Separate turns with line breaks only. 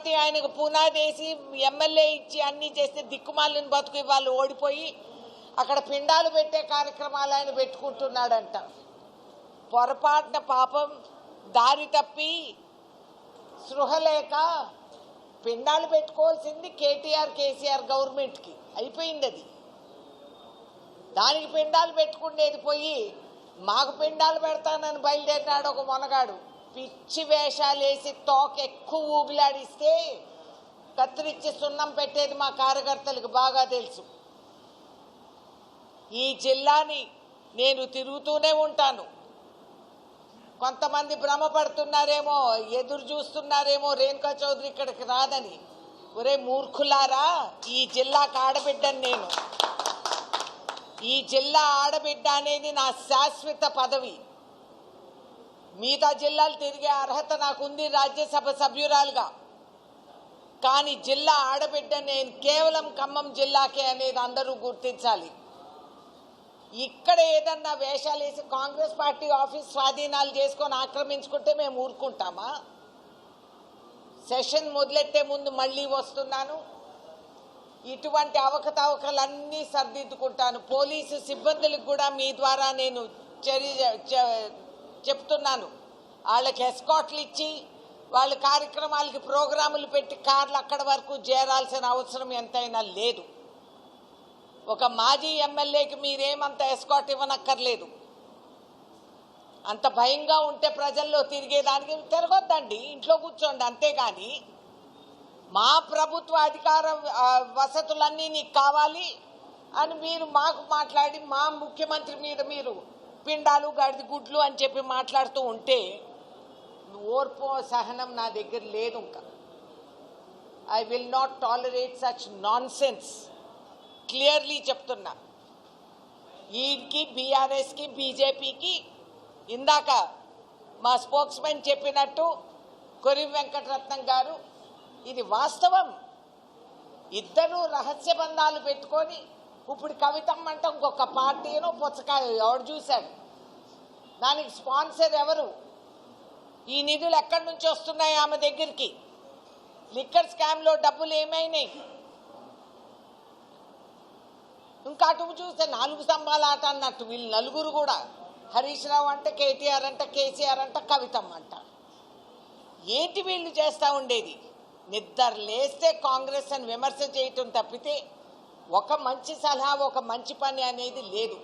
Party ఆయనకు పునాదేసి MLA ఇచ్చి అన్ని చేస్తే దిక్కుమాలిన బతుకు వాళ్ళు ఓడిపోయి అక్కడ పిండాలు పెట్టే కార్యక్రమాలు ఆయన పెట్టుకుంటున్నాడంట. పొరపాటున పాపం దారి తప్పి సృహ లేక పిండాలు పెట్టుకోవాల్సింది కేటీఆర్ కేసీఆర్ గవర్నమెంట్కి. అయిపోయింది అది. దానికి పిండాలు పెట్టుకుండేది పోయి మాకు పిండాలు పెడతానని బయలుదేరినాడు ఒక మొనగాడు. పిచ్చి వేషాలు వేసి తోక ఎక్కువ ఊగిలాడిస్తే కత్తిరించి సున్నం పెట్టేది మా కార్యకర్తలకు బాగా తెలుసు. ఈ జిల్లాని నేను తిరుగుతూనే ఉంటాను. కొంతమంది భ్రమపడుతున్నారేమో ఎదురు చూస్తున్నారేమో రేణుకా చౌదరి ఇక్కడికి రాదని. ఒరే మూర్ఖులారా ఈ జిల్లాకు ఆడబిడ్డను నేను. ఈ జిల్లా ఆడబిడ్డ అనేది నా శాశ్వత పదవి. మిగతా జిల్లాలు తిరిగే అర్హత నాకుంది రాజ్యసభ సభ్యురాలుగా. కానీ జిల్లా ఆడబిడ్డ నేను కేవలం ఖమ్మం జిల్లాకే అనేది అందరూ గుర్తించాలి. ఇక్కడ ఏదన్నా వేషాలు వేసి కాంగ్రెస్ పార్టీ ఆఫీస్ స్వాధీనాలు చేసుకొని ఆక్రమించుకుంటే మేము ఊరుకుంటామా? సెషన్ మొదలెట్టే ముందు మళ్ళీ వస్తున్నాను. ఇటువంటి అవకతవకలన్నీ సర్దిద్దుకుంటాను. పోలీసు సిబ్బందులకు కూడా మీ ద్వారా నేను చర్య చెప్తున్నాను. వాళ్ళకి ఎస్కాట్లు ఇచ్చి వాళ్ళ కార్యక్రమాలకి ప్రోగ్రాములు పెట్టి కార్లు అక్కడ వరకు చేరాల్సిన అవసరం ఎంతైనా లేదు. ఒక మాజీ ఎమ్మెల్యేకి మీరేమంత ఎస్కాట్ ఇవ్వనక్కర్లేదు. అంత భయంగా ఉంటే ప్రజల్లో తిరిగేదానికి తిరగొద్దండి. ఇంట్లో కూర్చోండి అంతేగాని మా ప్రభుత్వ అధికార వసతులన్నీ నీకు కావాలి అని మీరు మాకు మాట్లాడి మా ముఖ్యమంత్రి మీద మీరు పిండాలు గడిది గుడ్లు అని చెప్పి మాట్లాడుతూ ఉంటే ఓర్పు సహనం నా దగ్గర లేదు ఇంకా. I will not tolerate such nonsense clearly చెప్తున్నా. ఈయనకి బీఆర్ఎస్కి బీజేపీకి ఇందాక మా స్పోక్స్మెన్ చెప్పినట్టు కొరి వెంకటరత్నం గారు ఇది వాస్తవం. ఇద్దరు రహస్య బంధాలు పెట్టుకొని ఇప్పుడు కవితమ్మ అంటే ఇంకొక పార్టీను పుచ్చకాయ ఎవడు చూశాడు దానికి స్పాన్సర్ ఎవరు? ఈ నిధులు ఎక్కడి నుంచి వస్తున్నాయి ఆమె దగ్గరికి? లిక్కర్ స్కామ్లో డబ్బులు ఏమైనాయి? ఇంకా అటు చూస్తే నాలుగు స్తంభాల ఆట అన్నట్టు వీళ్ళు నలుగురు కూడా. హరీష్ రావు అంటే కేటీఆర్ అంట కేసీఆర్ అంట కవితమ్మ అంట. ఏంటి వీళ్ళు చేస్తూ ఉండేది? నిద్ర లేస్తే కాంగ్రెస్ అని విమర్శ చేయటం తప్పితే ఒక మంచి సలహా ఒక మంచి పని అనేది లేదు.